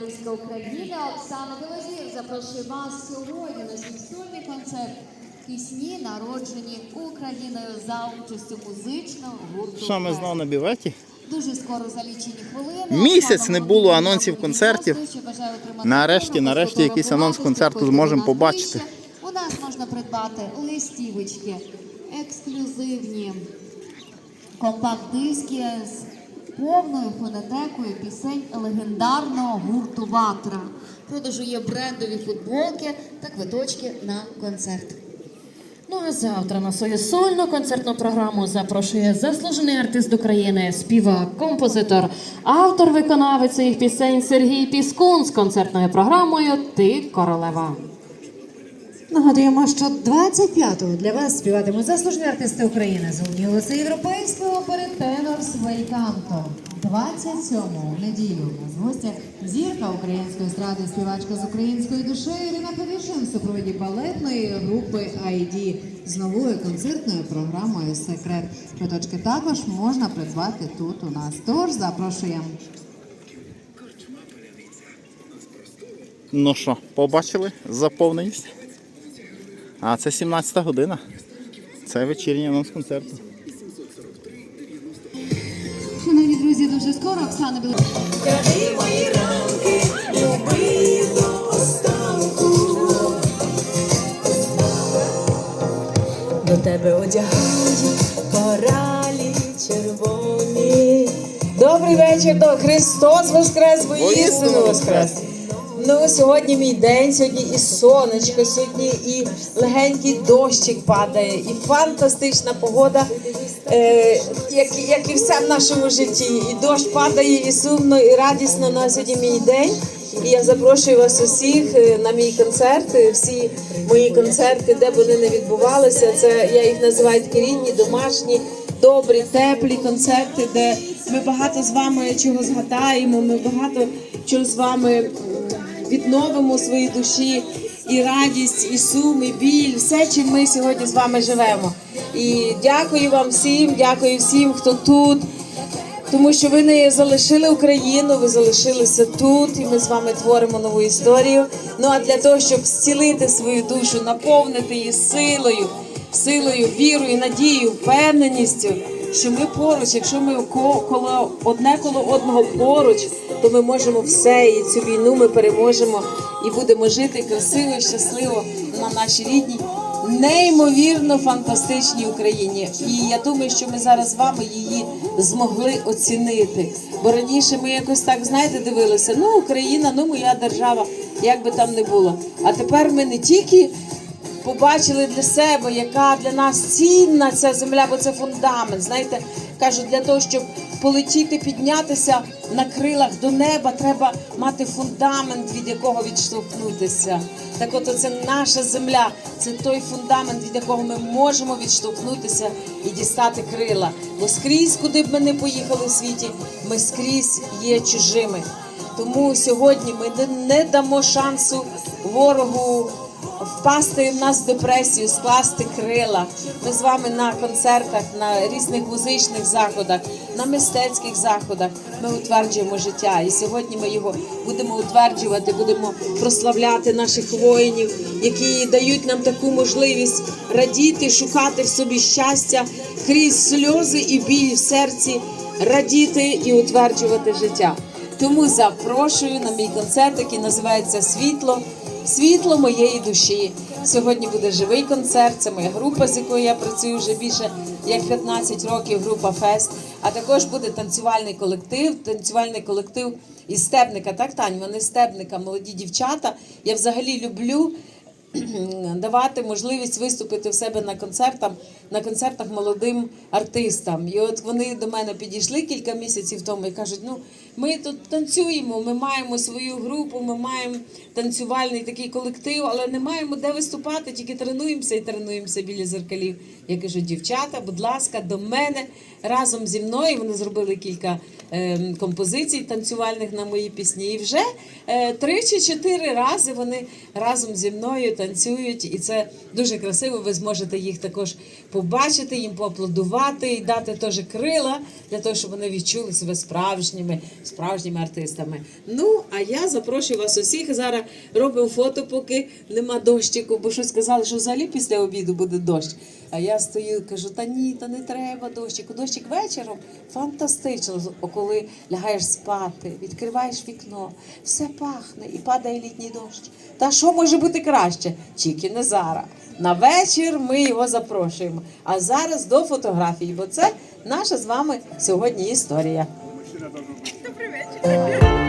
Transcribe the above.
Артистка України Оксана Білозір запрошує вас сьогодні на свій концерт пісні, народжені Україною за участю музичного гурту. Що ми знову на біветі? Дуже скоро за лічені хвилини. Місяць не було анонсів концертів. Нарешті, нарешті якийсь анонс концерту зможемо побачити. У нас можна придбати листівочки, ексклюзивні компакт-диски з повною фонотекою пісень легендарного гурту Ватра. Продажу є брендові футболки та квиточки на концерт. Ну а завтра на свою сольну концертну програму запрошує заслужений артист України, співак, композитор, автор виконавець своїх пісень Сергій Піскун з концертною програмою Ти королева. Нагадуємо, що 25-го для вас співатимуть заслужені артисти України золоті голоси європейської опери тенор Свейканто. 27-го в неділю у нас в гостях зірка української естради, співачка з українською душею Ірина Федишин в супроводі балетної групи ID з новою концертною програмою Секрет. Квиточки також можна придбати тут у нас. Тож запрошуємо. Ну що, побачили заповненість? А це 17 година. Це вечірній анонс концерту. Шановні друзі, дуже скоро Оксана Білозір. Мої ранки, люби до останку. До тебе одягають коралі червоні. Добрий вечір, до Христос Воскрес, воістину Воскрес. Ну, сьогодні мій день, сьогодні і сонечко, сьогодні і легенький дощик падає, і фантастична погода, е, як, як і все в нашому житті. І дощ падає, і сумно, і радісно на сьогодні мій день. І я запрошую вас усіх е, на мій концерт. Е, Всі мої концерти, де б вони не відбувалися. Це я їх називаю такі рідні, домашні, добрі, теплі концерти, де ми багато з вами чого згадаємо. Ми багато чого з вами відновимо свої душі, і радість, і сум, і біль, все, чим ми сьогодні з вами живемо. І дякую вам всім, дякую всім, хто тут. Тому що ви не залишили Україну, ви залишилися тут, і ми з вами творимо нову історію. Ну а для того, щоб зцілити свою душу, наповнити її силою, силою, вірою, надією, впевненістю, що ми поруч, якщо ми коло одне коло одного поруч, то ми можемо все, і цю війну ми переможемо і будемо жити красиво, щасливо на нашій рідній неймовірно фантастичній Україні. І я думаю, що ми зараз з вами її змогли оцінити. Бо раніше ми якось так знаєте дивилися, ну Україна, ну моя держава, як би там не було. А тепер ми не тільки побачили для себе, яка для нас цінна ця земля, бо це фундамент. Знаєте, кажуть, для того, щоб полетіти, піднятися на крилах до неба, треба мати фундамент, від якого відштовхнутися. Так от це наша земля, це той фундамент, від якого ми можемо відштовхнутися і дістати крила. Бо скрізь, куди б ми не поїхали в світі, ми скрізь є чужими. Тому сьогодні ми не- дамо шансу ворогу впасти в нас в депресію, скласти крила. Ми з вами на концертах, на різних музичних заходах, на мистецьких заходах. Ми утверджуємо життя. І сьогодні ми його будемо утверджувати, будемо прославляти наших воїнів, які дають нам таку можливість радіти, шукати в собі щастя крізь сльози і біль в серці, радіти і утверджувати життя. Тому запрошую на мій концерт, який називається Світло. Світло моєї душі. Сьогодні буде живий концерт. Це моя група, з якою я працюю вже більше як 15 років. Група Фест. А також буде танцювальний колектив. Танцювальний колектив із Стебника. Так, Тань, вони Стебника, молоді дівчата. Я взагалі люблю давати можливість виступити в себе на концертах, на концертах молодим артистам. І от вони до мене підійшли кілька місяців тому і кажуть: ну ми тут танцюємо, ми маємо свою групу, ми маємо танцювальний такий колектив, але не маємо де виступати, тільки тренуємося і тренуємося біля зеркалів. Я кажу, дівчата, будь ласка, до мене разом зі мною. Вони зробили кілька е, композицій танцювальних на мої пісні. І вже е, три чи чотири рази вони разом зі мною танцюють, і це дуже красиво. Ви зможете їх також побачити, їм поаплодувати і дати теж крила для того, щоб вони відчули себе справжніми, справжніми артистами. Ну а я запрошую вас усіх. Зараз робимо фото, поки нема дощику, бо щось сказали, що взагалі після обіду буде дощ. А я стою, кажу, та ні, та не треба дощику. Дощик вечором фантастично, коли лягаєш спати, відкриваєш вікно, все пахне і падає літній дощ. Та що може бути краще? Тільки не зараз. На вечір ми його запрошуємо. А зараз до фотографії, бо це наша з вами сьогодні історія. Добрий вечір.